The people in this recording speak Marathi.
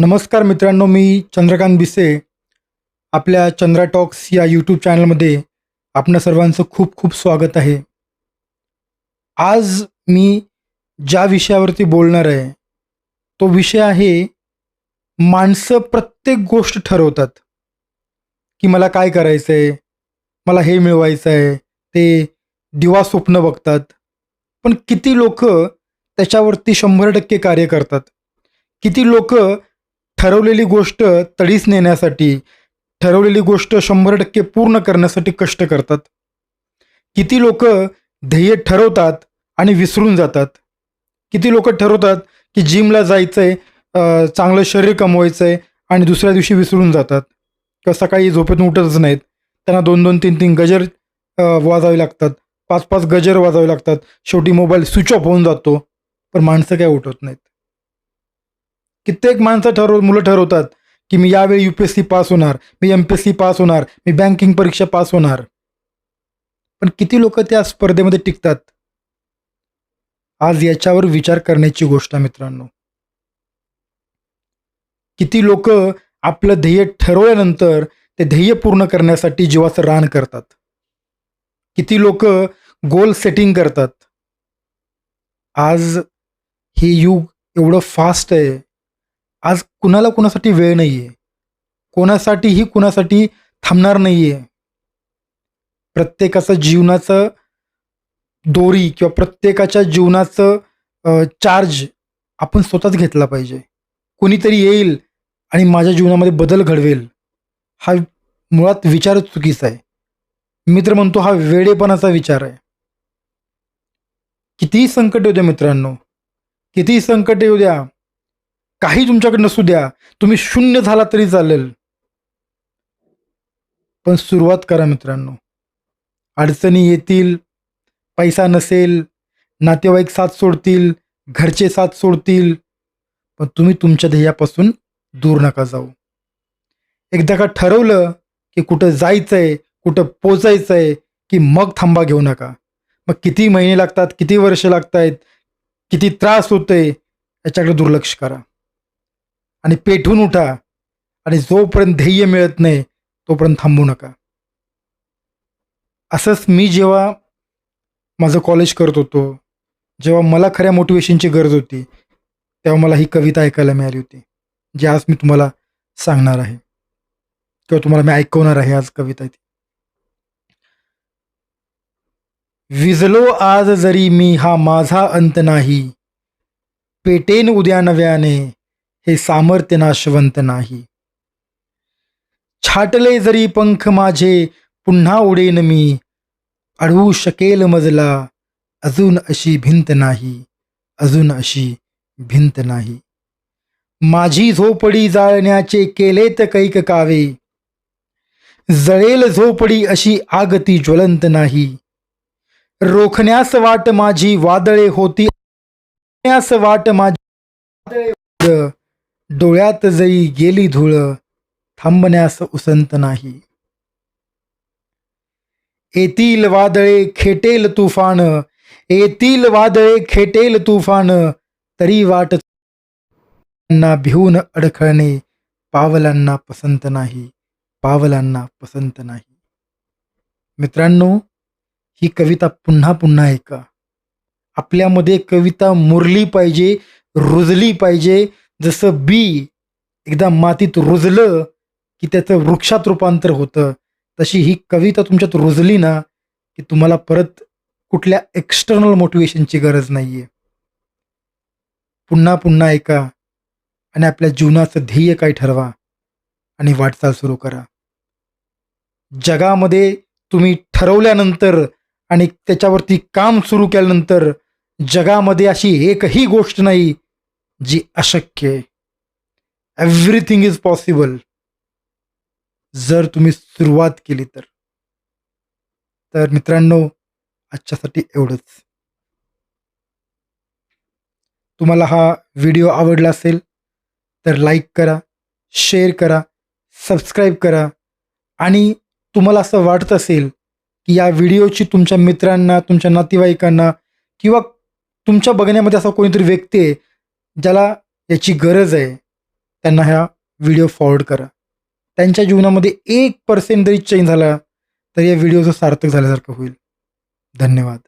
नमस्कार मित्रांनो मी चंद्रकांत बिसे. आपल्या चंद्रा टॉक्स या यूट्यूब चॅनलमध्ये आपणा सर्वांचं खूप खूप स्वागत आहे. आज मी ज्या विषयावरती बोलणार आहे तो विषय आहे माणसं प्रत्येक गोष्ट ठरवतात. की मला काय करायचं आहे मला हे मिळवायचं आहे ते दिवा स्वप्न बघतात. पण किती लोक त्याच्यावरती शंभर टक्के कार्य करतात. किती लोक ठरवलेली गोष्ट तडीस नेण्यासाठी ठरवलेली गोष्ट शंभर टक्के पूर्ण करण्यासाठी कष्ट करतात. किती लोक ध्येय ठरवतात आणि विसरून जातात. किती लोक ठरवतात की जिमला जायचं आहे चांगलं शरीर कमवायचं आहे आणि दुसऱ्या दिवशी विसरून जातात. किंवा सकाळी झोपेतून उठतच नाहीत. त्यांना दोन दोन तीन तीन गजर वाजावे लागतात. पाच पाच गजर वाजावे लागतात. शेवटी मोबाईल स्विच ऑफ होऊन जातो. पण माणसं काय उठवत नाहीत. कित्येक माणसं ठरव मुलं ठरवतात की मी यावेळी U P S C pass होणार मी M P S C pass होणार मी बँकिंग परीक्षा पास होणार. पण किती लोक त्या स्पर्धेमध्ये टिकतात? आज याच्यावर विचार करण्याची गोष्ट आहे मित्रांनो. किती लोक आपलं ध्येय ठरवल्यानंतर ते ध्येय पूर्ण करण्यासाठी जीवाचं रान करतात. किती लोक गोल सेटिंग करतात. आज हे युग एवढं फास्ट आहे. आज कुणाला कुणासाठी वेळ नाही आहे कोणासाठीही कुणासाठी थांबणार नाही आहे प्रत्येकाचं जीवनाचं दोरी किंवा प्रत्येकाच्या जीवनाचं चार्ज आपण स्वतःच घेतला पाहिजे. कोणीतरी येईल आणि माझ्या जीवनामध्ये बदल घडवेल. हा मुळात विचारच चुकीचा आहे. मित्र म्हणतो हा वेडेपणाचा विचार आहे. कितीही संकट येऊ द्या मित्रांनो. कितीही संकट येऊ द्या. काही तुमच्याकडे नसू द्या. तुम्ही शून्य झाला तरी चालेल. पण सुरुवात करा मित्रांनो. अडचणी येतील पैसा नसेल नातेवाईक साथ सोडतील घरचे साथ सोडतील पण तुम्ही तुमच्या ध्येयापासून दूर नका जाऊ. एकदा का ठरवलं की कुठं जायचंय कुठं पोचायचंय की मग थांबा घेऊ नका. मग किती महिने लागतात किती वर्ष लागत आहेत किती त्रास होतोय याच्याकडे दुर्लक्ष करा. आणि पेटून उठा. आणि जोपर्यंत ध्येय मिळत नाही तोपर्यंत थांबू नका. असंच मी जेव्हा माझं कॉलेज करत होतो जेव्हा मला खऱ्या मोटिवेशनची गरज होती तेव्हा मला ही कविता ऐकायला मिळाली होती जी आज मी तुम्हाला सांगणार आहे. किंवा तुम्हाला मी ऐकवणार आहे आज कविता ती. विजलो आज जरी मी हा माझा अंत नाही. पेटेन उद्या नव्याने. हे सामर्थ्य नाशवंत नाही. छाटले जरी पंख माझे पुन्हा उडेन मी. अडवू शकेल मजला अजून अशी भिंत नाही. अजून अशी भिंत नाही. माझी झोपडी जाळण्याचे केलेत कैक कावे. जळेल झोपडी अशी आगती ज्वलंत नाही. रोखण्यास वाट माझी वादळे होती. रोखण्यास वाट माझी वादळे डोळ्यात जरी गेली धूळ थांबण्यास उसंत नाही. येतील वादळे खेटेल तुफान येतील वादळे खेटेल तुफान तरी वाट ना भिवून अडखळणे पावलांना पसंत नाही पावलांना पसंत नाही. मित्रांनो ही कविता पुन्हा पुन्हा ऐका. आपल्यामध्ये कविता मुरली पाहिजे रुजली पाहिजे जसं बी एकदा मातीत रुजलं की त्याचं वृक्षात रूपांतर होतं तशी ही कविता तुमच्यात रुजली ना की तुम्हाला परत कुठल्या एक्सटर्नल मोटिवेशनची गरज नाही आहे पुन्हा पुन्हा ऐका आणि आपल्या जीवनाचं ध्येय काय ठरवा आणि वाटचाल सुरू करा. जगामध्ये तुम्ही ठरवल्यानंतर आणि त्याच्यावरती काम सुरू केल्यानंतर जगामध्ये अशी एकही गोष्ट नाही जी अशक्य आहे. एव्हरीथिंग इज पॉसिबल जर तुम्ही सुरुवात केली तर. तर मित्रांनो आजच्यासाठी एवढंच. तुम्हाला हा व्हिडिओ आवडला असेल तर लाईक करा शेअर करा सबस्क्राईब करा. आणि तुम्हाला असं वाटत असेल की या व्हिडिओची तुमच्या मित्रांना तुमच्या नातेवाईकांना किंवा तुमच्या बघण्यामध्ये असा कोणीतरी व्यक्ती आहे ज्याला याची गरज आहे त्यांना ह्या व्हिडिओ फॉरवर्ड करा. त्यांच्या जीवनामध्ये एक पर्सेंट जरी चेंज झाला तर या व्हिडिओचं सार्थक झाल्यासारखं होईल. धन्यवाद.